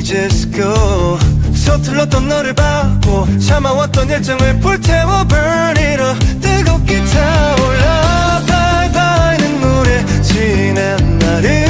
이제 s go 서툴렀던 너를 봐고 참아왔던 열정을 불태워 burn it up. 뜨겁게 타올라. Bye bye는 물에 지난 날을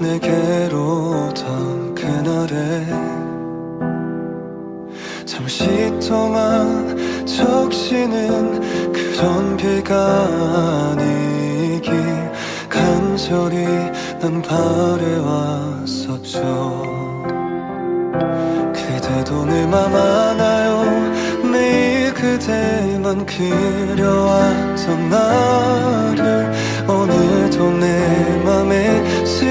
내게로 던 그날에 잠시 동안 적시는 그런 비가 아니기 간절히 난 바래왔었죠. 그대도 내 맘 안아요. 매일 그대만 그려왔던 나를 오늘도 내 맘에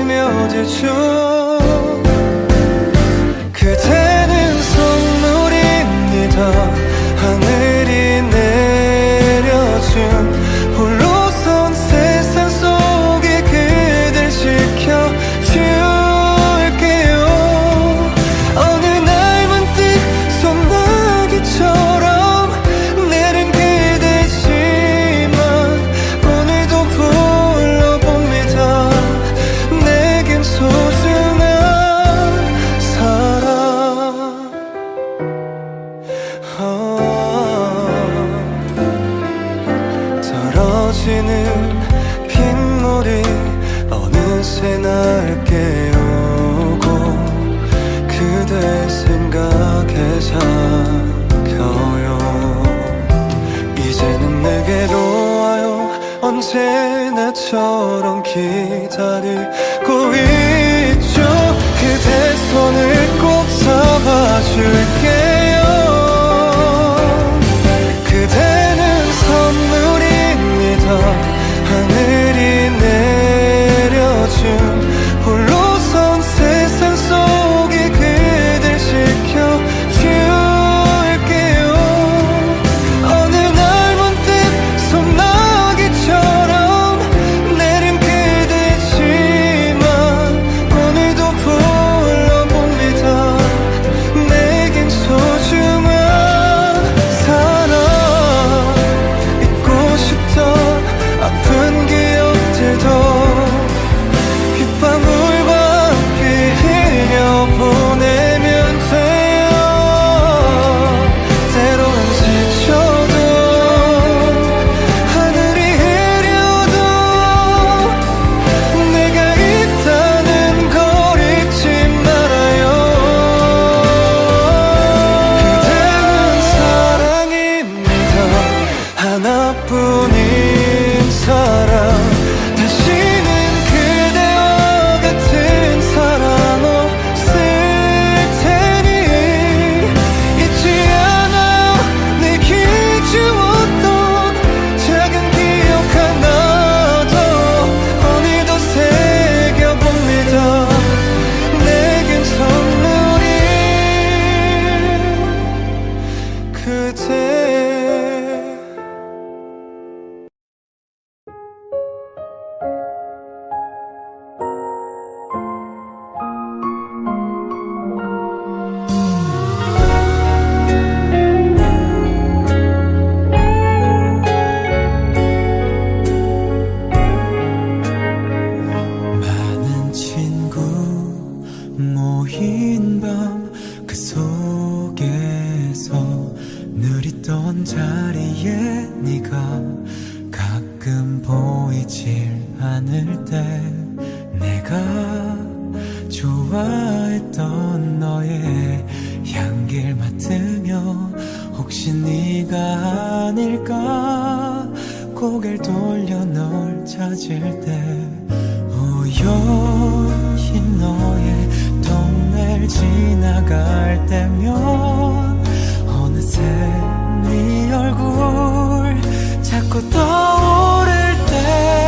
스며 지쳐 그대는 선물입니다. 하늘이 내려준 pressure 눈을 돌려 널 찾을 때 우연히 너의 동네를 지나갈 때면 어느새 네 얼굴 자꾸 떠오를 때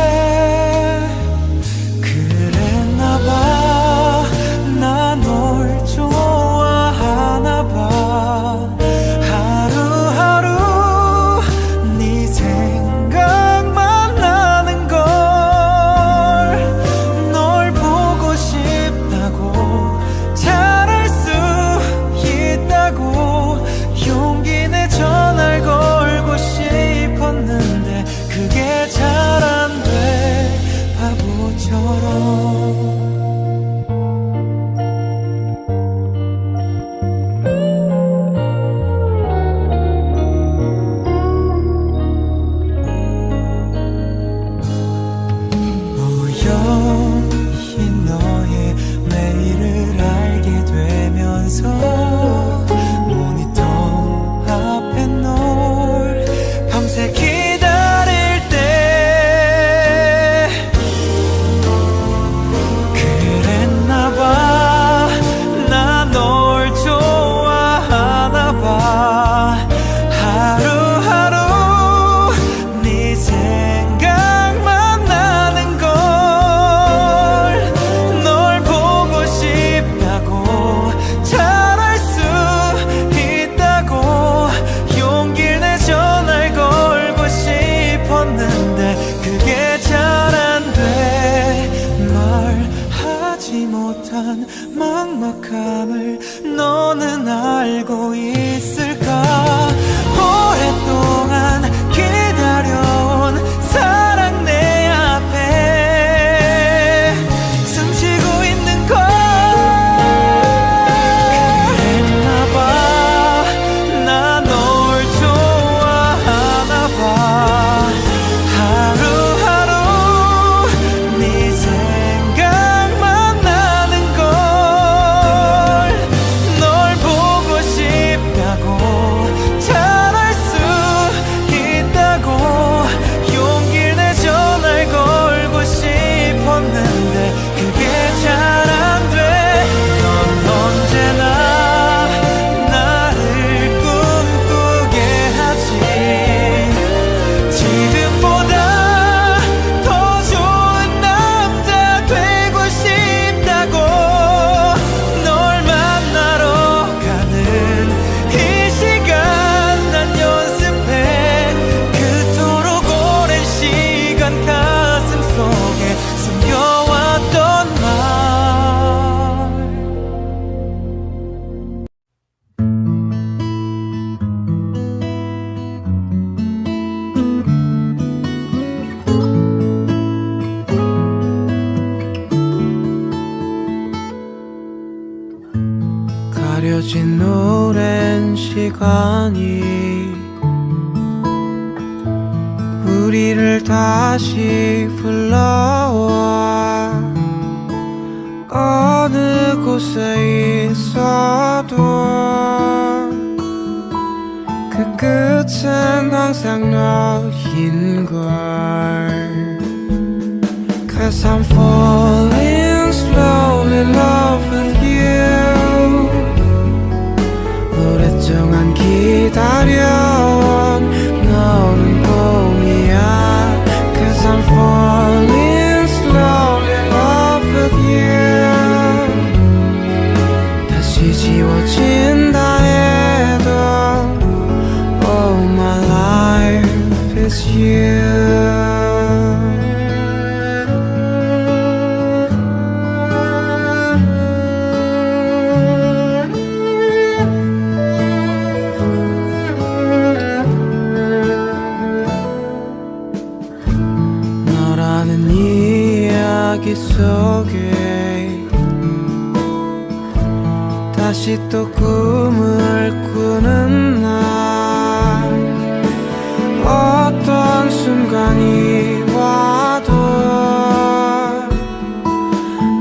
순간이 와도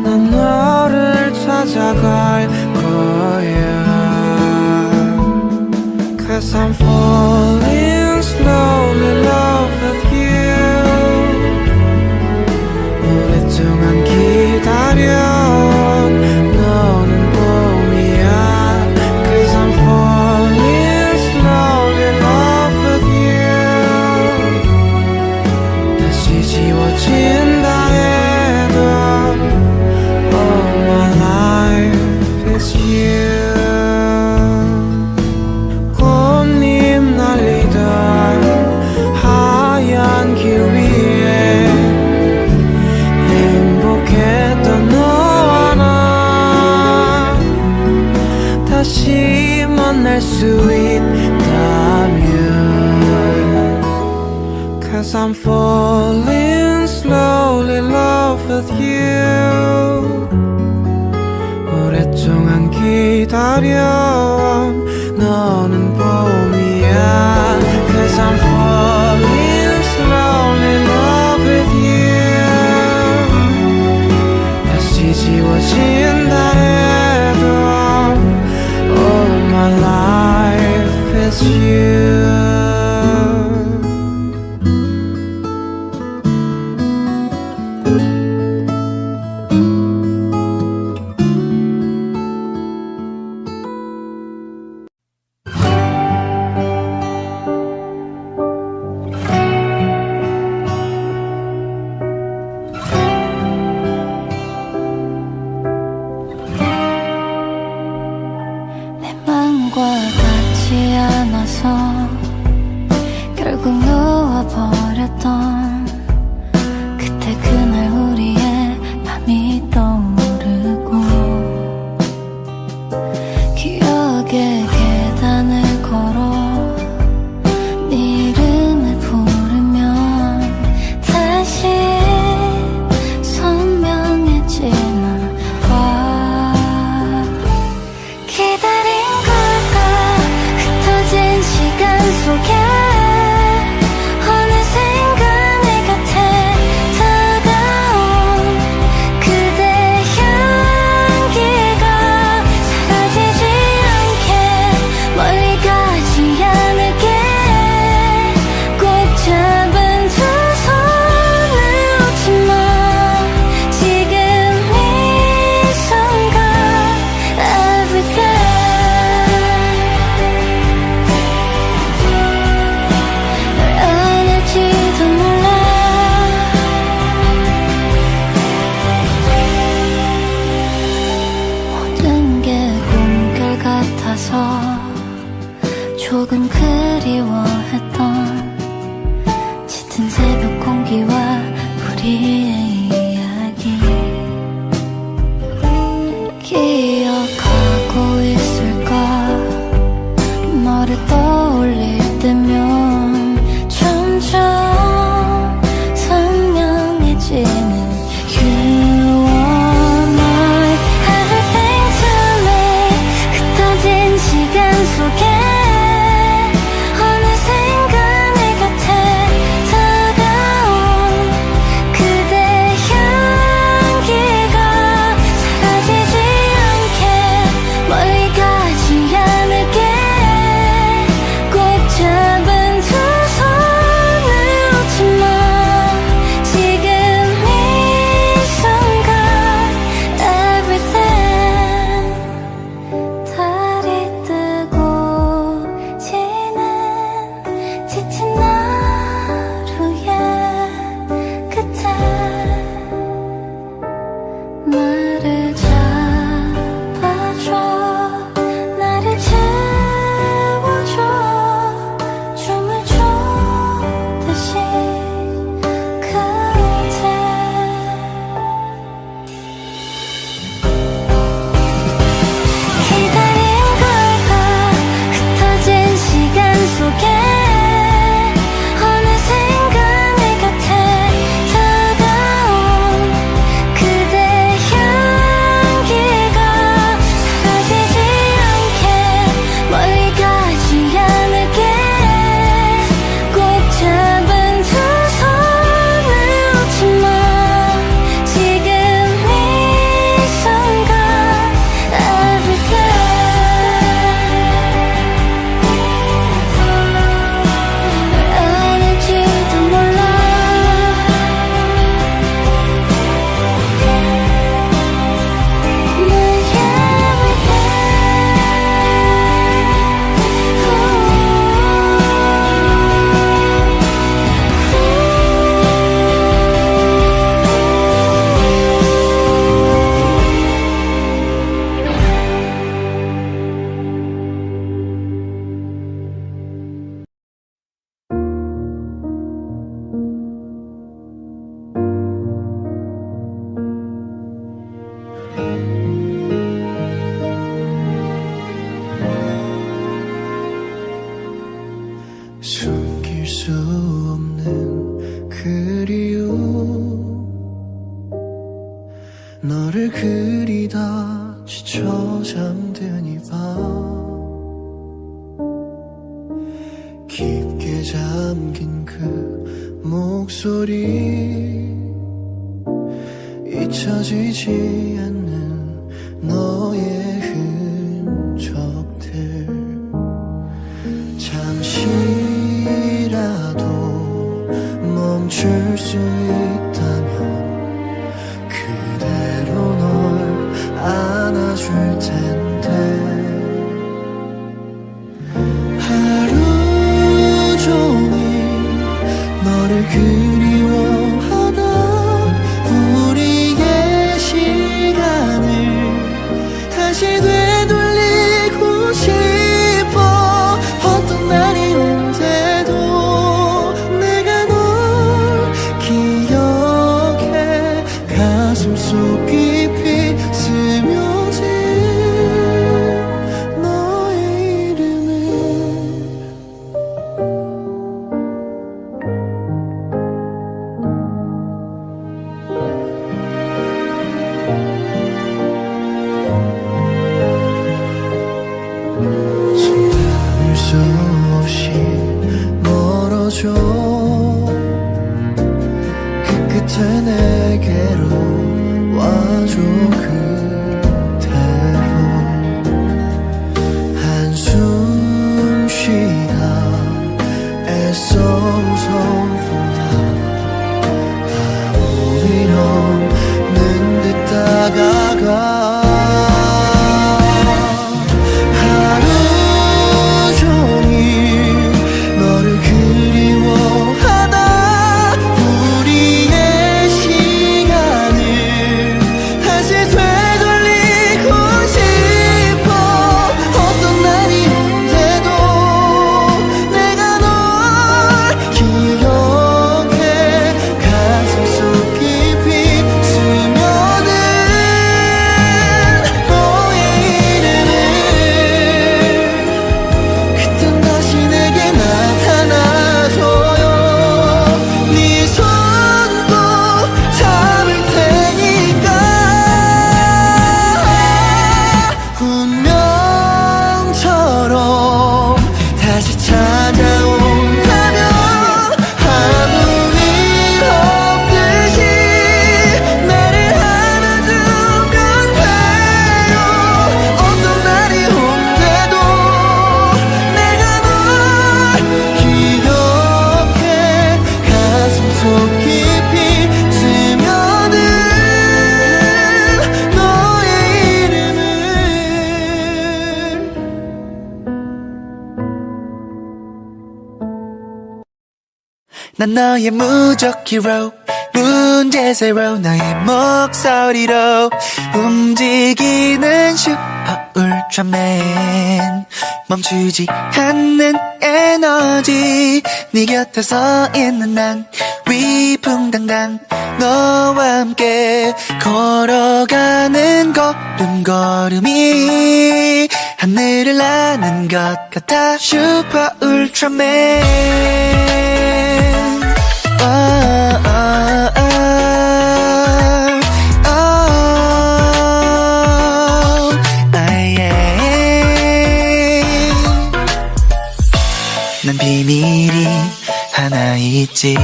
난 너를 찾아갈 거야 Cause I'm falling 给我 목소리 잊혀지지 않는 너의 흔적들. 잠시라도 멈출 수 있다 가슴 난 너의 무적 히로 문제 세로 너의 목소리로 움직이는 슈퍼 울트라맨. 멈추지 않는 에너지. 네 곁에 서 있는 난 위풍당당. 너와 함께 걸어가는 걸음걸음이 하늘을 나는 것 같아. 슈퍼 울트라맨. 난 비밀이 하나 있지.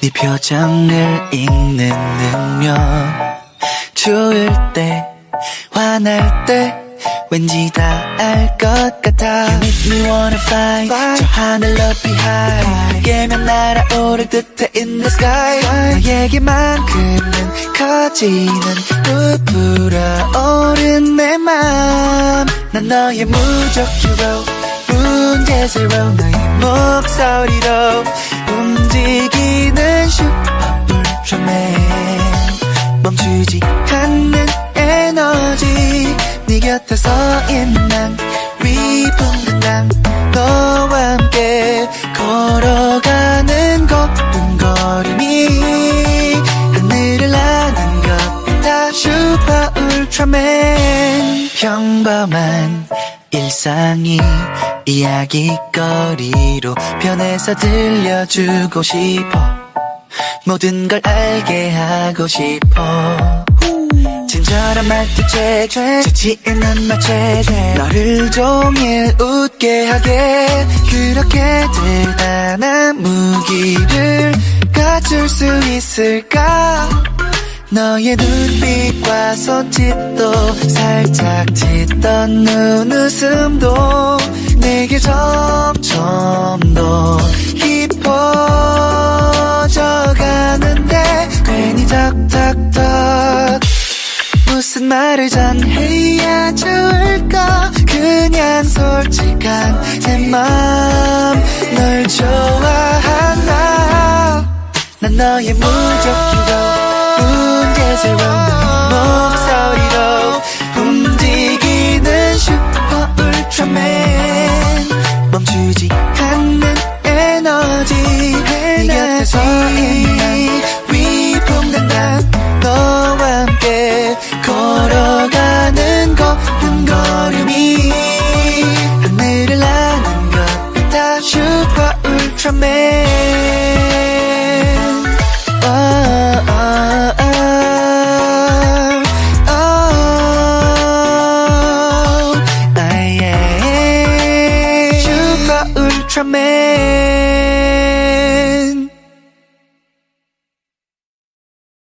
네 표정을 읽는 능력. 좋을 때 화날 때 왠지 다 알 것 같아. You make me wanna fly, 저 하늘 높이 high. 깨면 날아오를 듯해 in the sky. 너에게만큼은 커지는 부풀어오른 내맘난 너의 무적 hero 문제 새로 너의 목소리로 움직이는 슈퍼 울트라맨. 멈추지 않는 에너지 네 곁에 서 있는 난 위풍당당 너와 함께 걸어가는 걸음걸음이 하늘을 나는 것 같아 슈퍼 울트라맨. 평범한 일상이 이야기거리로 변해서 들려주고 싶어. 모든 걸 알게 하고 싶어 친절한 말투 최최 재치 있는 말 최최 너를 종일 웃게 하게. 그렇게 대단한 무기를 갖출 수 있을까? 너의 눈빛과 손짓도 살짝 짙던 눈웃음도 내게 점점 더 깊어져 가는데 괜히 탁탁탁 무슨 말을 전해야 좋을까? 그냥 솔직한 내맘널 좋아한다 난 너의 무적기로 문제스러운 목소리로 움직이는 슈퍼 울트라맨. 멈추지 않는 에너지 네 곁에서 울